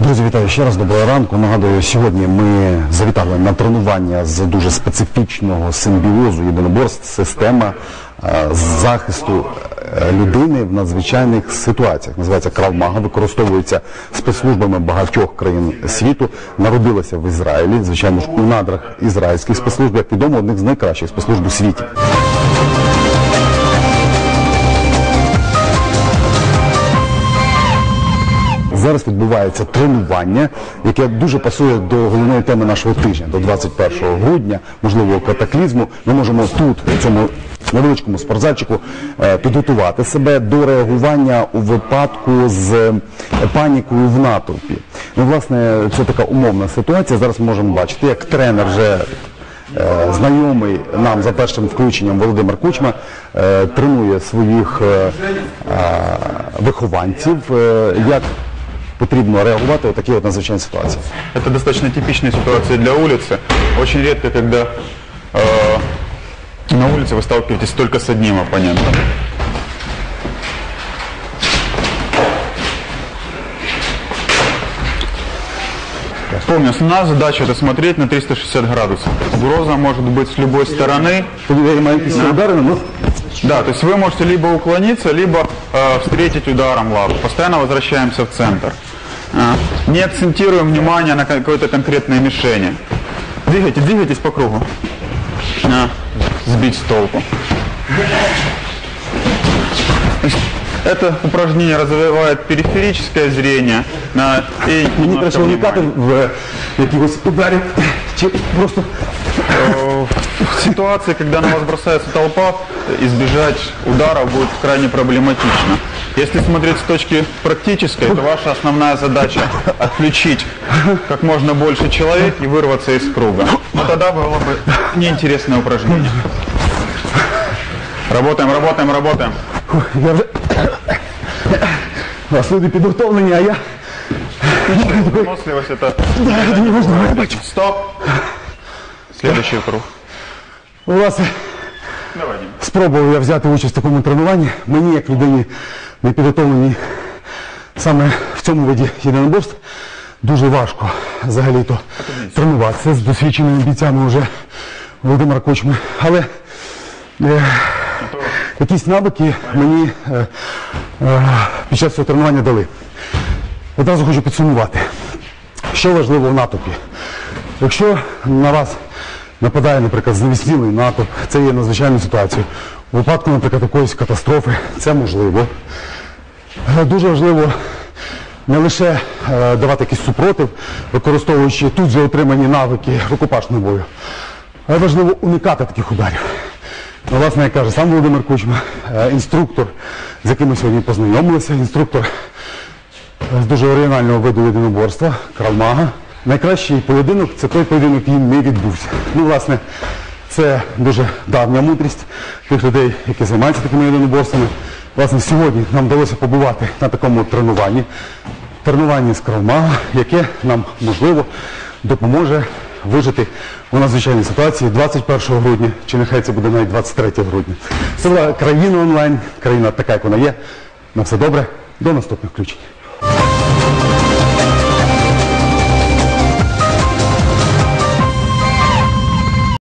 Друзі, вітаю ще раз. Доброго ранку. Нагадую, сьогодні ми завітали на тренування з дуже специфічного симбіозу єдиноборств система е, захисту е, людини в надзвичайних ситуаціях. Називається Кравмага, використовується спецслужбами багатьох країн світу. Народилася в Ізраїлі, звичайно ж у надрах ізраїльських спецслужб, як відомо, одних з найкращих спецслужб у світі. Зараз відбувається тренування, яке дуже пасує до головної теми нашого тижня, до 21 грудня, можливого катаклізму. Ми можемо тут, в цьому невеличкому спортзальчику, е, підготувати себе до реагування у випадку з е, панікою в натовпі. Ну, власне, це така умовна ситуація. Зараз ми можемо бачити, як тренер вже Е, знайомий нам за першим включенням Володимир Кучма тренує своїх вихованців, як потрібно реагувати у такі от надзвичайні ситуації. Это достаточно типичная ситуация для улицы. Очень редко, когда э, на улице вы сталкиваетесь только с одним оппонентом. Помню, основная задача это смотреть на 360 градусов. Угроза может быть с любой стороны. Тоді маленькі удари, ну Да, то есть вы можете либо уклониться, либо э, встретить ударом лапу. Постоянно возвращаемся в центр. А, не акцентируем внимание на какой-то конкретной мишени. Двигайте, двигайтесь по кругу. А, сбить с толку. Это упражнение развивает периферическое зрение на, и мені треба уникати в якихось ударів, чи просто Э, В ситуации, когда на вас бросается толпа, избежать удара будет крайне проблематично. Если смотреть с точки практической, то ваша основная задача отключить как можно больше человек и вырваться из круга. Но тогда было бы неинтересное упражнение. Работаем, работаем, работаем. я вже вас люди підготовлені, а я Выносливость это... Стоп. Следующий круг. Власне. Давай. Спробував я взяти участь в такому тренуванні. Мені, як людині не підготовленій саме в цьому виді єдиноборств, дуже важко взагалі-то тренуватися з досвідченими бійцями вже Володимира Кочми. Але е, якісь навики мені е, е, під час цього тренування дали. Одразу хочу підсумувати, що важливо в натовпі. Якщо на вас нападає, наприклад, зневіснілий натовп, це є надзвичайною ситуацією. У випадку, наприклад, якоїсь катастрофи, це можливо. Е, Дуже важливо не лише е, давати якийсь супротив, використовуючи тут же отримані навики рукопашного бою, але важливо уникати таких ударів. Ну, власне, як каже сам Володимир Кучма, е, інструктор, з яким ми сьогодні познайомилися, інструктор з дуже оригінального виду єдиноборства, кравмага. Найкращий поєдинок це той поєдинок, який не відбувся. Ну, власне, це дуже давня мудрість тих людей, які займаються такими єдиноборствами. Власне, сьогодні нам вдалося побувати на такому тренуванні, тренуванні з кравмага, яке нам, можливо, допоможе вижити у надзвичайній ситуації 21 грудня, чи нехай це буде навіть 23 грудня. Це була країна онлайн, країна така, як вона є. На все добре, до наступних включень.